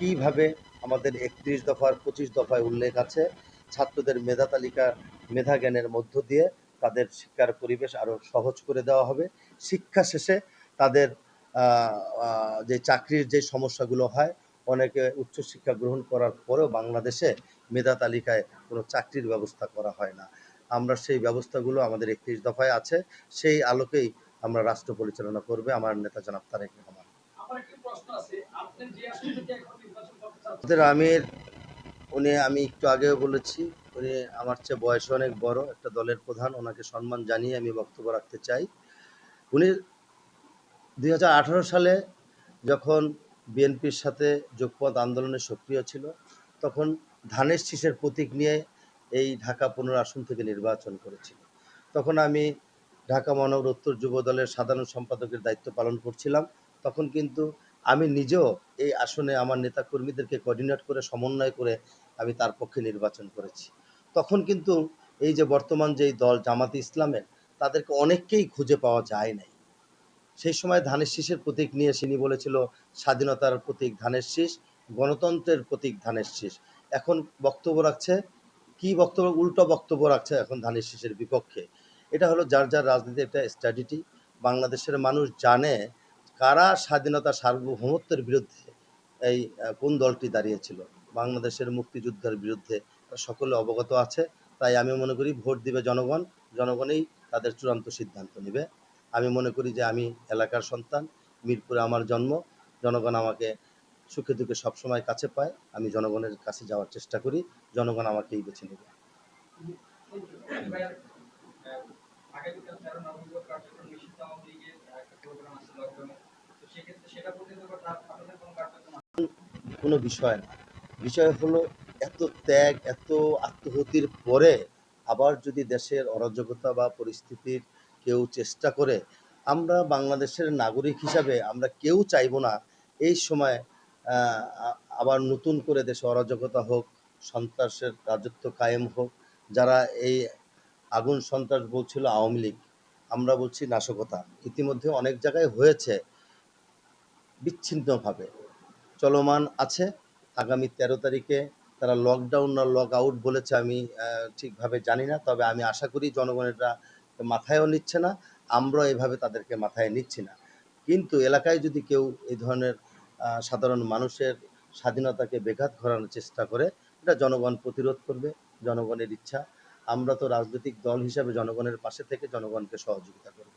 একইভাবে আমাদের একত্রিশ দফার, পঁচিশ দফায় উল্লেখ আছে, ছাত্রদের মেধা তালিকা, মেধা জ্ঞানের মধ্য দিয়ে তাদের শিক্ষার পরিবেশ আরও সহজ করে দেওয়া হবে। শিক্ষা শেষে তাদের যে চাকরির যে সমস্যাগুলো হয়, অনেকে উচ্চশিক্ষা গ্রহণ করার পরেও বাংলাদেশে মেধা তালিকায় কোনো চাকরির ব্যবস্থা করা হয় না। আমরা সেই ব্যবস্থাগুলো আমাদের একত্রিশ দফায় আছে, সেই আলোকেই আমরা রাষ্ট্র পরিচালনা করবে আমার নেতা জনাব তারেক রহমান। আমার একটি প্রশ্ন আছে, আপনি যে আসন আমাদের আমির, উনি আমি একটু আগেও বলেছি, উনি আমার চেয়ে বয়সে অনেক বড়, একটা দলের প্রধান, ওনাকে সম্মান জানিয়ে আমি বক্তব্য রাখতে চাই। উনি দুই হাজার আঠারো সালে যখন বিএনপির সাথে যোগপথ আন্দোলনে সক্রিয় ছিল, তখন ধানের শীষের প্রতীক নিয়ে এই ঢাকা পনেরো আসন থেকে নির্বাচন করেছিল। তখন আমি ঢাকা মহানগর উত্তর যুব দলের সাধারণ সম্পাদকের দায়িত্ব পালন করছিলাম। তখন কিন্তু আমি নিজেও এই আসনে আমার নেতা কর্মীদেরকে কোঅর্ডিনেট করে, সমন্বয় করে আমি তার পক্ষে নির্বাচন করেছি। তখন কিন্তু এই যে বর্তমান যেই দল জামাতে ইসলামের, তাদেরকে অনেককেই খুঁজে পাওয়া যায় নাই। সেই সময় ধানের শীষের প্রতীক নিয়ে তিনি বলেছিল, স্বাধীনতার প্রতীক ধানের শীষ, গণতন্ত্রের প্রতীক ধানের শীষ। এখন বক্তব্য রাখছে, কি বক্তব্য, উল্টো বক্তব্য রাখছে এখন ধানের শীষের বিপক্ষে। এটা হলো যার যার রাজনীতি একটা স্ট্র্যাটেজি বাংলাদেশের মানুষ জানে কারা স্বাধীনতা সার্বভৌমত্বের বিরুদ্ধে এই কোন দলটি দাঁড়িয়েছিল? বাংলাদেশের মুক্তিযুদ্ধের বিরুদ্ধে সকলে অবগত আছে, তাই আমি মনে করি ভোট দিবে জনগণ, জনগণেই তাদের চূড়ান্ত সিদ্ধান্ত নেবে। আমি মনে করি যে আমি এলাকার সন্তান, মিরপুরে আমার জন্ম, জনগণ আমাকে সুখে দুঃখে সবসময় কাছে পায়, আমি জনগণের কাছে যাওয়ার চেষ্টা করি, জনগণ আমাকেই বেছে নেবে। কার্যক্রম নিষিদ্ধ আওয়ামী লীগের একটা প্রোগ্রাম আছে কোনো বিষয় না। বিষয় হলো এত ত্যাগ, এত আত্মহতির পরে আবার যদি দেশের অরাজকতা বা পরিস্থিতির কেউ চেষ্টা করে, আমরা বাংলাদেশের নাগরিক হিসাবে আমরা কেউ চাইব না এই সময় আবার নতুন করে দেশে অরাজকতা হোক, সন্ত্রাসের রাজত্ব কায়েম হোক, যারা এই আগুন সন্ত্রাস বলছিল আওয়ামী লীগ, আমরা বলছি নাশকতা। ইতিমধ্যে অনেক জায়গায় হয়েছে। বিচ্ছিন্নভাবে চলমান আছে। আগামী তেরো তারিখে তারা লকডাউন না লক আউট বলেছে আমি ঠিকভাবে জানি না, তবে আমি আশা করি জনগণেরা মাথায়ও নিচ্ছে না আমরা এভাবে তাদেরকে মাথায় নিচ্ছি না। কিন্তু এলাকায় যদি কেউ এই ধরনের সাধারণ মানুষের স্বাধীনতাকে বেঘাত ঘটানোর চেষ্টা করে, এটা জনগণ প্রতিরোধ করবে, জনগণের ইচ্ছা। আমরা তো রাজনৈতিক দল হিসাবে জনগণের পাশে থেকে জনগণকে সহযোগিতা করব।